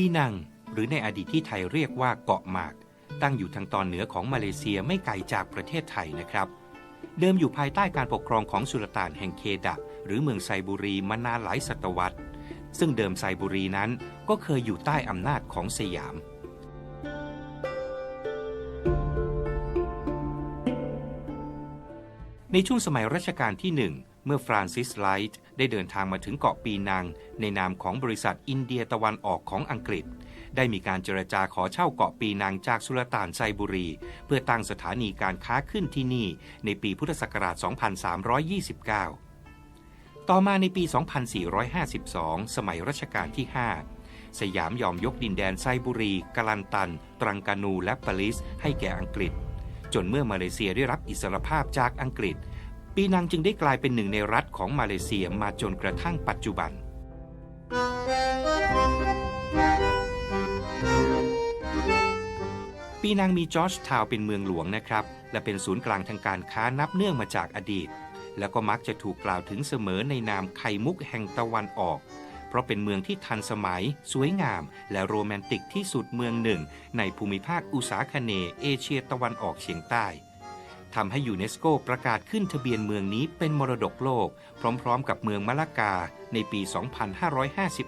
ปีนัง หรือในอดีตที่ไทยเรียกว่าเกาะหมาก ตั้งอยู่ทางตอนเหนือของมาเลเซียไม่ไกลจากประเทศไทยนะครับ เดิมอยู่ภายใต้การปกครองของสุลต่านแห่งเคดะ หรือเมืองไซบุรีมานานหลายศตวรรษ ซึ่งเดิมไซบุรีนั้นก็เคยอยู่ใต้อำนาจของสยามในช่วงสมัยรัชกาลที่หนึ่ง เมื่อฟรานซิสไลท์ได้เดินทางมาถึงเกาะปีนัง ในนามของบริษัทอินเดียตะวันออกของอังกฤษ ได้มีการเจรจาขอเช่าเกาะปีนังจากสุลต่านไซบุรี เพื่อตั้งสถานีการค้าขึ้นที่นี่ ในปีพุทธศักราช 2329 ต่อมาในปี 2452 สมัยรัชกาลที่ 5 สยามยอมยกดินแดนไซบุรีกาลันตัน ตรังกานูและปาริสให้แก่อังกฤษ จนเมื่อมาเลเซียได้รับอิสรภาพจากอังกฤษ ปีนังจึงได้กลายเป็นหนึ่งในรัฐของมาเลเซียมาจนกระทั่งปัจจุบัน ปีนังมีจอร์จทาวเป็นเมืองหลวงนะครับ และเป็นศูนย์กลางทางการค้านับเนื่องมาจากอดีต แล้วก็มักจะถูกกล่าวถึงเสมอในนามไข่มุกแห่งตะวันออก เพราะเป็นเมืองที่ทันสมัย สวยงาม และโรแมนติกที่สุดเมืองหนึ่ง ในภูมิภาคอุษาคเนเอเชียตะวันออกเฉียงใต้ ทำให้ยูเนสโกประกาศขึ้นทะเบียนเมืองนี้เป็นมรดกโลก พร้อมๆ กับเมืองมะละกาในปี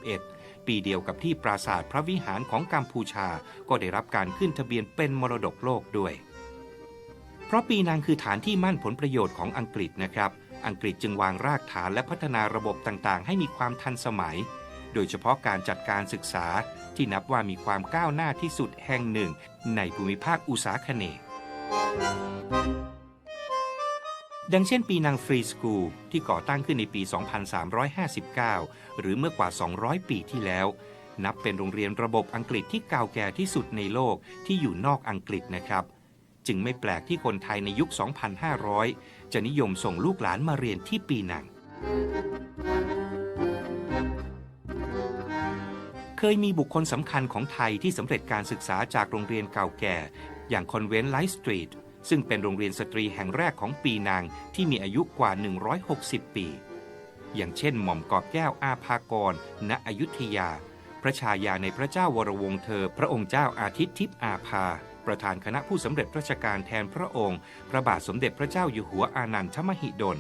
2551 ปีเดียวกับที่ปราสาทพระวิหารของกัมพูชาก็ได้รับการขึ้นทะเบียนเป็นมรดกโลกด้วย เพราะปีนังคือฐานที่มั่นผลประโยชน์ของอังกฤษนะครับ อังกฤษจึงวางรากฐานและพัฒนาระบบต่างๆ ให้มีความทันสมัย โดยเฉพาะการจัดการศึกษาที่นับว่ามีความก้าวหน้าที่สุดแห่งหนึ่ง ในภูมิภาคอุษาคเนย์ ดังเช่นปีนังฟรีสคูลที่ก่อตั้งขึ้นในปี 2359 หรือเมื่อกว่า 200 ปีที่แล้ว นับเป็นโรงเรียนระบบอังกฤษที่เก่าแก่ที่สุดในโลกที่อยู่นอกอังกฤษนะครับ จึงไม่แปลกที่คนไทยในยุค 2,500 จะนิยมส่งลูกหลานมาเรียนที่ปีนัง เคยมีบุคคลสำคัญของไทยที่สำเร็จการศึกษาจากโรงเรียนเก่าแก่ อย่างคอนเวนต์ไลท์สตรีท ซึ่งเป็นโรงเรียนสตรีแห่งแรกของปีนางที่มีอายุกว่า 160 ปี อย่างเช่น หม่อมกอบแก้วอาภากร ณ อยุธยา พระชายาในพระเจ้าวรวงเธอ พระองค์เจ้าอาทิตย์ทิพย์อาภา ประธานคณะผู้สำเร็จราชการแทนพระองค์ พระบาทสมเด็จพระเจ้าอยู่หัวอานันทมหิดล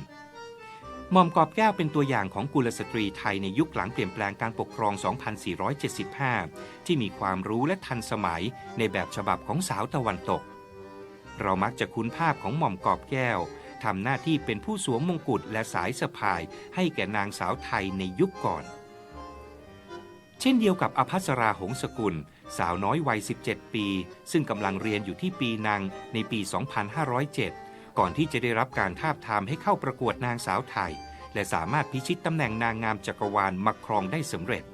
หม่อมกอบแก้วเป็นตัวอย่างของกุลสตรีไทยในยุคหลังเปลี่ยนแปลงการปกครอง 2475 ที่มีความรู้และทันสมัยในแบบฉบับของสาวตะวันตก เรามักจะคุ้นภาพของหม่อมกอบแก้วทำหน้าที่เป็นผู้สวมมงกุฎและสายสะพายให้แก่นางสาวไทยในยุคก่อน เช่นเดียวกับอภัสราหงสกุล สาวน้อยวัย 17 ปี ซึ่งกำลังเรียนอยู่ที่ปีนังในปี 2507 ก่อนที่จะได้รับการทาบทามให้เข้าประกวดนางสาวไทย และสามารถพิชิตตำแหน่งนางงามจักรวาลมาครองได้สำเร็จ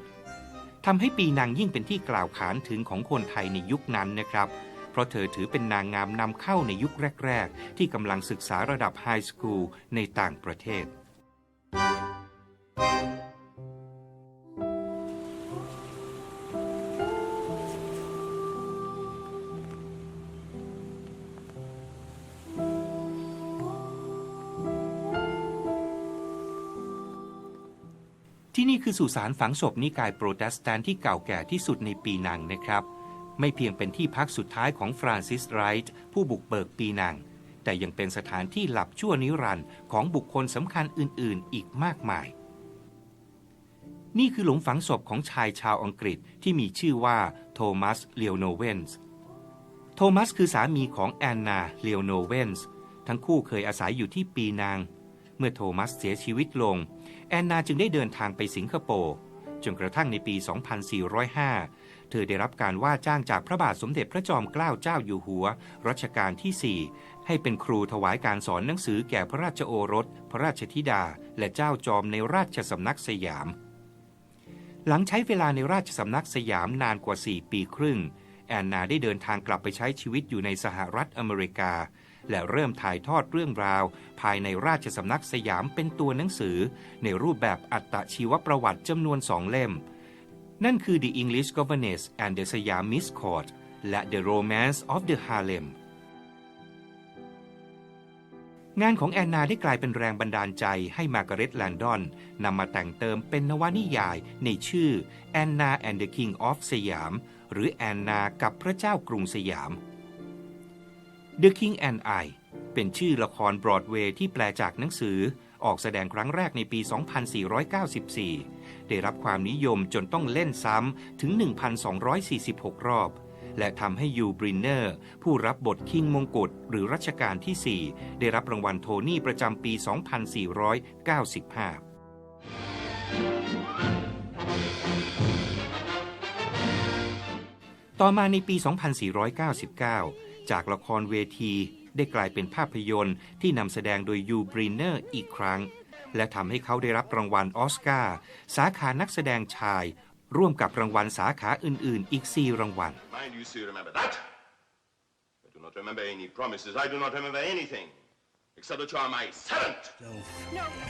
ทำให้ปีนางยิ่งเป็นที่กล่าวขานถึงของคนไทยในยุคนั้นนะครับเราะเธอถือเป็นนางงามนำเข้าในยุคแรก ๆ ที่กำลังศึกษาระดับไฮสคูลในต่างประเทศ ที่นี่คือสุสานฝังศพนิกายโปรเตสแตนต์ที่เก่าแก่ที่สุดในปีนังนะครับ ไม่เพียงเป็นที่พักสุดท้ายของฟรานซิสไรท์ผู้บุกเบิกปีนัง แต่ยังเป็นสถานที่หลับชั่วนิรันดร์ของบุคคลสำคัญอื่นๆ อีกมากมาย นี่คือหลุมฝังศพของชายชาวอังกฤษที่มีชื่อว่าโทมัสเลโอโนเวนส์โทมัสคือสามีของแอนนาเลโอโนเวนส์ทั้งคู่เคยอาศัยอยู่ที่ปีนังเมื่อโทมัสเสียชีวิตลง แอนนาจึงได้เดินทางไปสิงคโปร์จนกระทั่งในปี 2405 เธอได้รับการว่าจ้างจากพระบาทสมเด็จพระจอมเกล้าเจ้าอยู่หัว รัชกาลที่ 4 ให้เป็นครูถวายการสอนหนังสือแก่พระราชโอรส พระราชธิดา และเจ้าจอมในราชสำนักสยาม หลังใช้เวลาในราชสำนักสยามนานกว่า 4 ปีครึ่ง แอนนาได้เดินทางกลับไปใช้ชีวิตอยู่ในสหรัฐอเมริกา และเริ่มถ่ายทอดเรื่องราว ภายในราชสำนักสยามเป็นตัวหนังสือ ในรูปแบบอัตชีวประวัติจำนวนสองเล่ม นั่นคือ The English Governess and the Siamese Court และ The Romance of the Harlem งานของแอนนาได้กลายเป็นแรงบันดาลใจให้มาร์กาเร็ตแลนดอนนำมาแต่งเติมเป็นนวนิยายในชื่อ Anna and the King of สยาม หรือแอนนากับพระเจ้ากรุงสยาม The King and I เป็นชื่อละครบรอดเวย์ที่แปลจากหนังสือ ออกแสดงครั้งแรกในปี 2494 ได้รับความนิยมจนต้องเล่นซ้ำถึง 1,246 รอบ และทำให้ยูบรินเนอร์ ผู้รับบทคิงมงกุฎหรือรัชกาลที่ 4 ได้รับรางวัลโทนี่ประจำปี 2495ต่อมาในปี 2499 จากละครเวที ได้กลายเป็นภาพยนตร์ที่นำแสดงโดยยูบรินเนอร์อีกครั้ง และทำให้เขาได้รับรางวัลออสการ์สาขานักแสดงชาย ร่วมกับรางวัลสาขาอื่น ๆ อีก 4 รางวัล Mind you still remember that. I do not remember any promises. I do not remember anything. Except that you are my servant.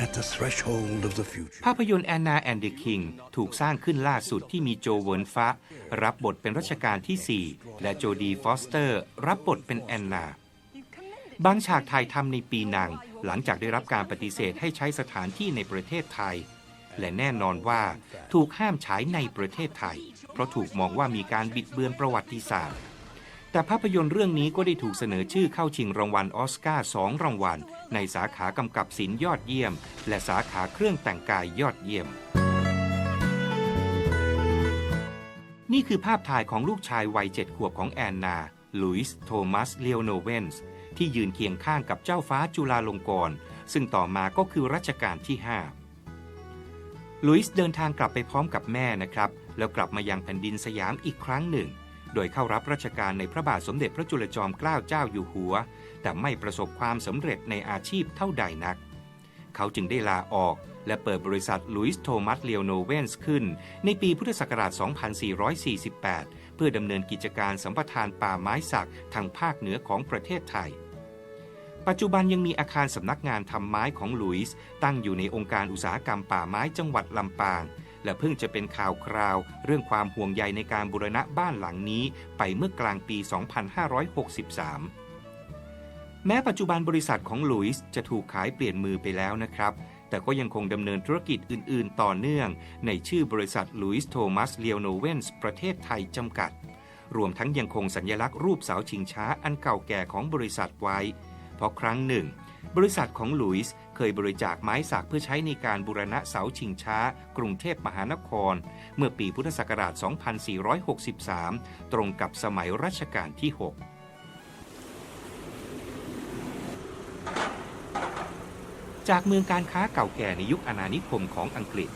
at the threshold of the future. ภาพยนตร์แอนนาแอนเด e คิงถูกสร้างขึ้นล่าสุดที่มีโจเวิร์นฟะรับบทเป็นรัชกาลที่ 4 และโจดีฟอสเตอร์ รับบทเป็นแอนนา บางฉากถ่ายทำในปีนัง หลังจากได้รับการปฏิเสธให้ใช้สถานที่ในประเทศไทย และแน่นอนว่าถูกห้ามฉายในประเทศไทย เพราะถูกมองว่ามีการบิดเบือนประวัติศาสตร์ แต่ภาพยนตร์เรื่องนี้ก็ได้ถูกเสนอชื่อเข้าชิงรางวัลออสการ์สองรางวัล ในสาขากำกับศิลป์ยอดเยี่ยม และสาขาเครื่องแต่งกายยอดเยี่ยมนี่คือภาพถ่ายของลูกชายวัยเจ็ดขวบของแอนนา ลุยส์ โทมัส เลโอโนเวนส์ ที่ยืนเคียงข้างกับเจ้าฟ้าจุฬาลงกรณ์ซึ่งต่อมาก็คือรัชกาลที่ 5 ลุยส์เดินทางกลับไปพร้อมกับแม่นะครับ แล้วกลับมายังแผ่นดินสยามอีกครั้งหนึ่ง โดยเข้ารับราชการในพระบาทสมเด็จพระจุลจอมเกล้าเจ้าอยู่หัว แต่ไม่ประสบความสำเร็จในอาชีพเท่าใดนัก เขาจึงได้ลาออกและเปิดบริษัทลุยส์โทมัสเลโอนเวนส์ขึ้น ในปีพุทธศักราช 2448 เพื่อดำเนินกิจการสัมปทานป่าไม้สักทางภาคเหนือของประเทศไทย ปัจจุบันยังมีอาคารสำนักงานทำไม้ของลุยส์ตั้งอยู่ในองค์การอุตสาหกรรมป่าไม้จังหวัดลำปาง และเพิ่งจะเป็นข่าวคราว เรื่องความห่วงใยในการบูรณะบ้านหลังนี้ไปเมื่อกลางปี 2563 แม้ปัจจุบันบริษัทของลุยส์จะถูกขายเปลี่ยนมือไปแล้วนะครับ แต่ก็ยังคงดำเนินธุรกิจอื่น ๆ ต่อเนื่อง ในชื่อบริษัทลุยส์โทมัสเลโอโนเวนส์ประเทศไทยจำกัด รวมทั้งยังคงสัญลักษณ์รูปเสาชิงช้าอันเก่าแก่ของบริษัทไว้ เพราะครั้งหนึ่ง บริษัทของลุยส์เคยบริจาคไม้สักเพื่อใช้ในการบูรณะเสาชิงช้า กรุงเทพมหานคร เมื่อปีพุทธศักราช 2463 ตรงกับสมัยรัชกาลที่ 6จากเมืองการค้าเก่าแก่ในยุคอาณานิคมของอังกฤษ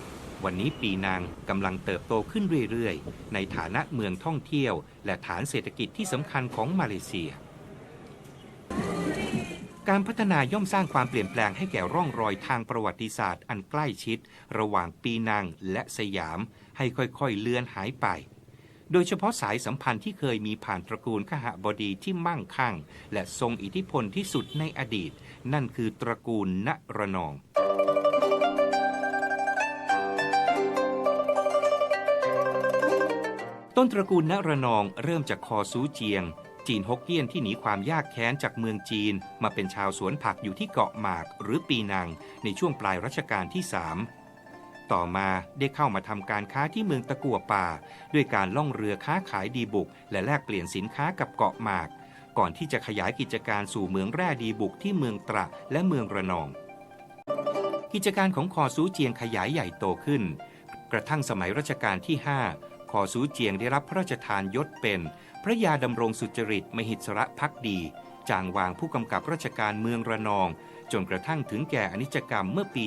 วันนี้ปีนังกำลังเติบโตขึ้นเรื่อย ๆ ในฐานะเมืองท่องเที่ยว และฐานเศรษฐกิจที่สำคัญของมาเลเซีย การพัฒนาย่อมสร้างความเปลี่ยนแปลงให้แก่ร่องรอยทางประวัติศาสตร์อันใกล้ชิด ระหว่างปีนังและสยาม ให้ค่อยๆเลือนหายไป โดยเฉพาะสายสัมพันธ์ที่เคยมีผ่านตระกูลขหบดีที่มั่งคั่ง และทรงอิทธิพลที่สุดในอดีต นั่นคือตระกูลณระนองต้นตระกูลณระนองเริ่มจากคอซูเจียง จีนฮกเกี้ยนที่หนีความยากแค้นจากเมืองจีน มาเป็นชาวสวนผักอยู่ที่เกาะหมากหรือปีนังในช่วงปลายรัชกาลที่3ต่อมาได้เข้ามาทำการค้าที่เมืองตะกัวป่า ด้วยการล่องเรือค้าขายดีบุก และแลกเปลี่ยนสินค้ากับเกาะหมาก ก่อนที่จะขยายกิจการสู่เมืองแร่ดีบุกที่เมืองตระและเมืองระนอง กิจการของคอซูเจียงขยายใหญ่โตขึ้น กระทั่งสมัยรัชกาลที่ 5 คอซูเจียงได้รับพระราชทานยศเป็น พระยาดำรงสุจริตมหิศระพักดี จางวางผู้กำกับราชการเมืองระนอง จนกระทั่งถึงแก่อนิจกรรมเมื่อปี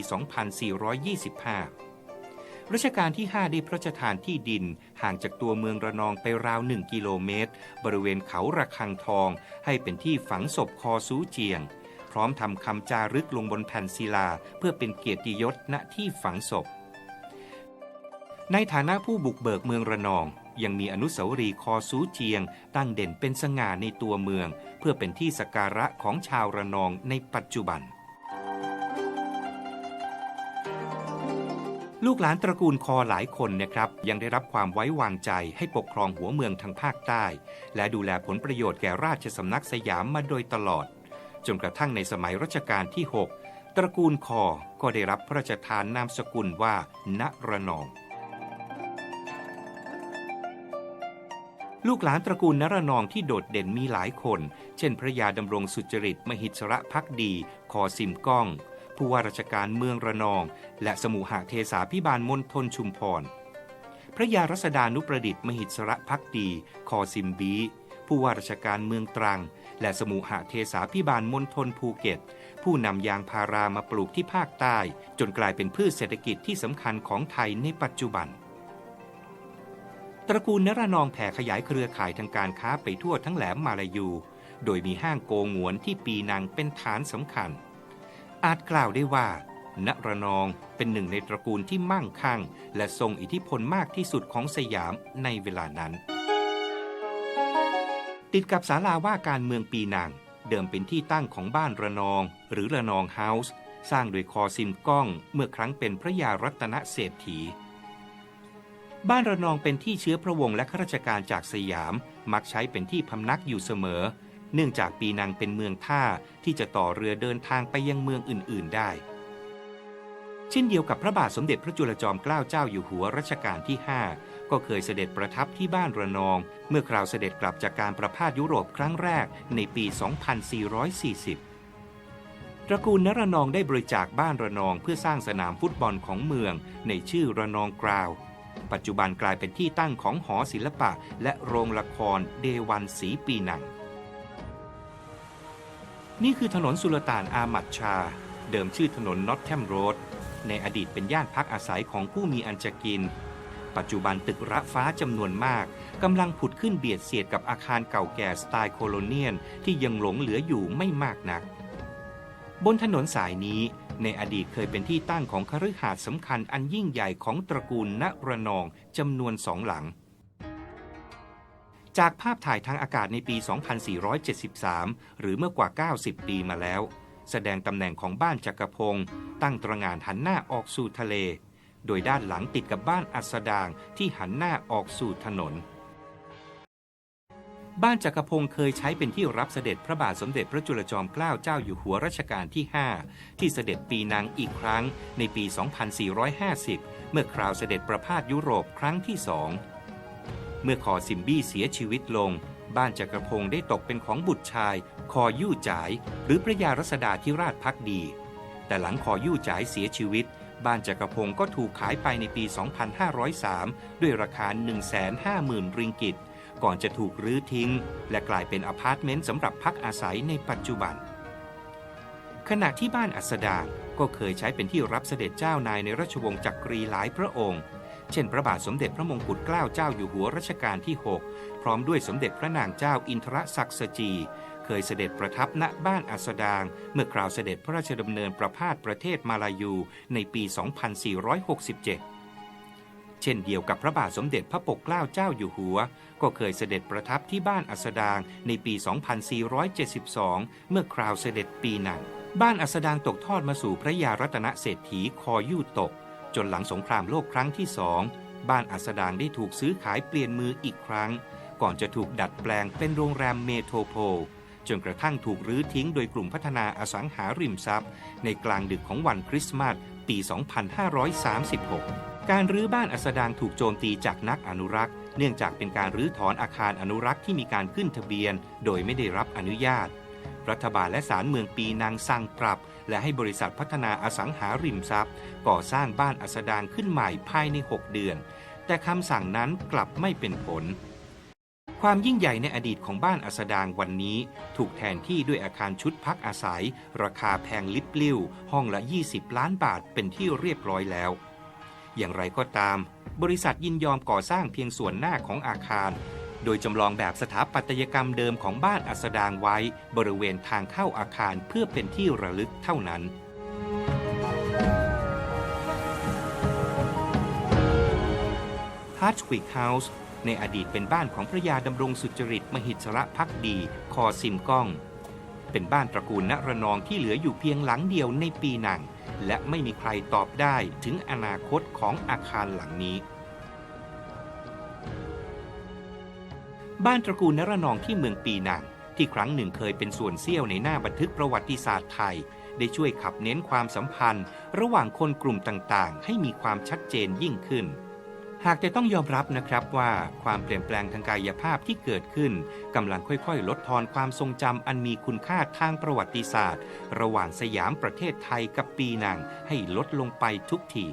2425 รัชกาลที่ 5 ได้พระราชทานที่ดินห่างจากตัวเมืองระนองไปราว 1 กิโลเมตร บริเวณเขาระฆังทอง ให้เป็นที่ฝังศพคอซูเจียง พร้อมทำคำจารึกลงบนแผ่นศิลา เพื่อเป็นเกียรติยศณที่ฝังศพ ในฐานะผู้บุกเบิกเมืองระนอง ยังมีอนุสาวรีย์คอซูเจียง ตั้งเด่นเป็นสง่าในตัวเมือง เพื่อเป็นที่สักการะของชาวระนองในปัจจุบัน ลูกหลานตระกูลคอหลายคนนะครับ ยังได้รับความไว้วางใจให้ปกครองหัวเมืองทางภาคใต้ และดูแลผลประโยชน์แก่ราชสำนักสยามมาโดยตลอด จนกระทั่งในสมัยรัชกาลที่ 6 ตระกูลคอก็ได้รับพระราชทานนามสกุลว่าณระนอง ลูกหลานตระกูลนรนองที่โดดเด่นมีหลายคน เช่น พระยาดำรงสุจริต มหิศระพักดี คอซิมก้อง ผู้ว่าราชการเมืองระนอง และสมุหเทสาพิบาลมณฑลชุมพร พระยารัศดานุประดิษฐ์มหิศระพักดี คอซิมบี ผู้ว่าราชการเมืองตรัง และสมุหเทสาพิบาลมณฑลภูเก็ต ผู้นำยางพารามาปลูกที่ภาคใต้ จนกลายเป็นพืชเศรษฐกิจที่สำคัญของไทยในปัจจุบัน ตระกูลนรนองแผ่ขยายเครือข่ายทางการค้าไปทั่วทั้งแหลมมาลายู โดยมีห้างโกงวนที่ปีนังเป็นฐานสำคัญ อาจกล่าวได้ว่านรนองเป็นหนึ่งในตระกูลที่มั่งคั่ง และทรงอิทธิพลมากที่สุดของสยามในเวลานั้น ติดกับศาลาว่าการเมืองปีนังเดิมเป็นที่ตั้งของบ้านระนอง หรือระนองเฮาส์ สร้างโดยคอซิมก้องเมื่อครั้งเป็นพระยารัตนเศรษฐี บ้านระนองเป็นที่เชื้อพระวงศ์และข้าราชการจากสยาม มักใช้เป็นที่พำนักอยู่เสมอ เนื่องจากปีนังเป็นเมืองท่าที่จะต่อเรือเดินทางไปยังเมืองอื่น ๆ ได้ เช่นเดียวกับพระบาทสมเด็จพระจุลจอมเกล้าเจ้าอยู่หัวรัชกาลที่ 5 ก็เคยเสด็จประทับที่บ้านระนอง เมื่อคราวเสด็จกลับจากการประพาสยุโรปครั้งแรกในปี 2440 ตระกูลนรนองได้บริจาคบ้านระนองเพื่อสร้างสนามฟุตบอลของเมืองในชื่อระนองกราว ปัจจุบันกลายเป็นที่ตั้งของหอศิลปะ และโรงละครเดวันสีปีนัง นี่คือถนนสุลต่านอามัดชา เดิมชื่อถนนนอตแคมโรด ในอดีตเป็นย่านพักอาศัยของผู้มีอันจะกิน ปัจจุบันตึกระฟ้าจำนวนมากกำลังผุดขึ้นเบียดเสียดกับอาคารเก่าแก่สไตล์โคโลเนียนที่ยังหลงเหลืออยู่ไม่มากนัก บนถนนสายนี้ในอดีตเคยเป็นที่ตั้งของคฤหาสน์สำคัญอันยิ่งใหญ่ของตระกูลณระนองจำนวนสองหลัง จากภาพถ่ายทางอากาศในปี 2473 หรือเมื่อกว่า 90 ปีมาแล้ว แสดงตำแหน่งของบ้านจักรพงศ์ตั้งตระงานหันหน้าออกสู่ทะเล โดยด้านหลังติดกับบ้านอัสดางที่หันหน้าออกสู่ถนน บ้านจักรพงศ์เคยใช้เป็นที่รับเสด็จพระบาทสมเด็จพระจุลจอมเกล้าเจ้าอยู่หัวรัชกาลที่ 5 ที่เสด็จปีนังอีกครั้งในปี 2450 เมื่อคราวเสด็จประพาสยุโรปครั้งที่สอง เมื่อคอซิมบี้เสียชีวิตลง บ้านจักรพงศ์ได้ตกเป็นของบุตรชาย คอยู่จ่าย หรือพระยารัศดาธิราชพักดี แต่หลังคอยู่จ่ายเสียชีวิต บ้านจักรพงศ์ก็ถูกขายไปในปี 2503 ด้วยราคา 150,000 ริงกิต ก่อนจะถูกรื้อทิ้ง และกลายเป็นอพาร์ตเมนต์สำหรับพักอาศัยในปัจจุบัน ขณะที่บ้านอัสดางก็เคยใช้เป็นที่รับเสด็จเจ้านายในราชวงศ์จักรีหลายพระองค์ เช่น พระบาทสมเด็จพระมงกุฎเกล้าเจ้าอยู่หัวรัชกาลที่ 6 พร้อมด้วยสมเด็จพระนางเจ้าอินทรศักดิ์สจี เคยเสด็จประทับณบ้านอัสดางเมื่อคราวเสด็จพระราชดำเนินประพาสประเทศมาลายูในปี 2467 เช่นเดียวกับพระบาทสมเด็จพระปกเกล้าเจ้าอยู่หัว ก็เคยเสด็จประทับที่บ้านอัสดางในปี 2472 เมื่อคราวเสด็จปีหนังบ้านอัสดางตกทอดมาสู่พระยารัตนเศรษฐีคอยู่ตก จนหลังสงครามโลกครั้งที่สองบ้านอัสดางได้ถูกซื้อขายเปลี่ยนมืออีกครั้ง ก่อนจะถูกดัดแปลงเป็นโรงแรมเมโทรโพลจนกระทั่งถูกรื้อทิ้งโดยกลุ่มพัฒนาอสังหาริมทรัพย์ ในกลางดึกของวันคริสต์มาสปี 2536 การรื้อบ้านอัสดางถูกโจมตีจากนักอนุรักษ์ เนื่องจากเป็นการรื้อถอนอาคารอนุรักษ์ที่มีการขึ้นทะเบียน โดยไม่ได้รับอนุญาต รัฐบาลและศาลเมืองปีนังสั่งปรับ และให้บริษัทพัฒนาอสังหาริมทรัพย์ ก่อสร้างบ้านอัสดางขึ้นใหม่ภายใน 6 เดือน แต่คำสั่งนั้นกลับไม่เป็นผล ความยิ่งใหญ่ในอดีตของบ้านอัสดางวันนี้ ถูกแทนที่ด้วยอาคารชุดพักอาศัย ราคาแพงลิบลิ่วห้องละ 20 ล้านบาทเป็นที่เรียบร้อยแล้ว อย่างไรก็ตาม บริษัทยินยอมก่อสร้างเพียงส่วนหน้าของอาคาร โดยจำลองแบบสถาปัตยกรรมเดิมของบ้านอัสดางไว้ บริเวณทางเข้าอาคารเพื่อเป็นที่ระลึกเท่านั้นฮาร์ w วิกเฮาส์ในอดีตเป็นบ้านของพระยาดำรงสุจริตมหิศระพักดี คอซิมก้อง เป็นบ้านตระกูลณระนองที่เหลืออยู่เพียงหลังเดียวในปีหนัง และไม่มีใครตอบได้ถึงอนาคตของอาคารหลังนี้ บ้านตระกูลนรนองที่เมืองปีนังที่ครั้งหนึ่งเคยเป็นส่วนเสี้ยวในหน้าบันทึกประวัติศาสตร์ไทย ได้ช่วยขับเน้นความสัมพันธ์ ระหว่างคนกลุ่มต่างๆ ให้มีความชัดเจนยิ่งขึ้น หากแต่ต้องยอมรับนะครับว่าความเปลี่ยนแปลงทางกายภาพที่เกิดขึ้นกำลังค่อยๆ ลดทอนความทรงจำอันมีคุณค่าทางประวัติศาสตร์ ระหว่างสยามประเทศไทยกับปีนังให้ลดลงไปทุกที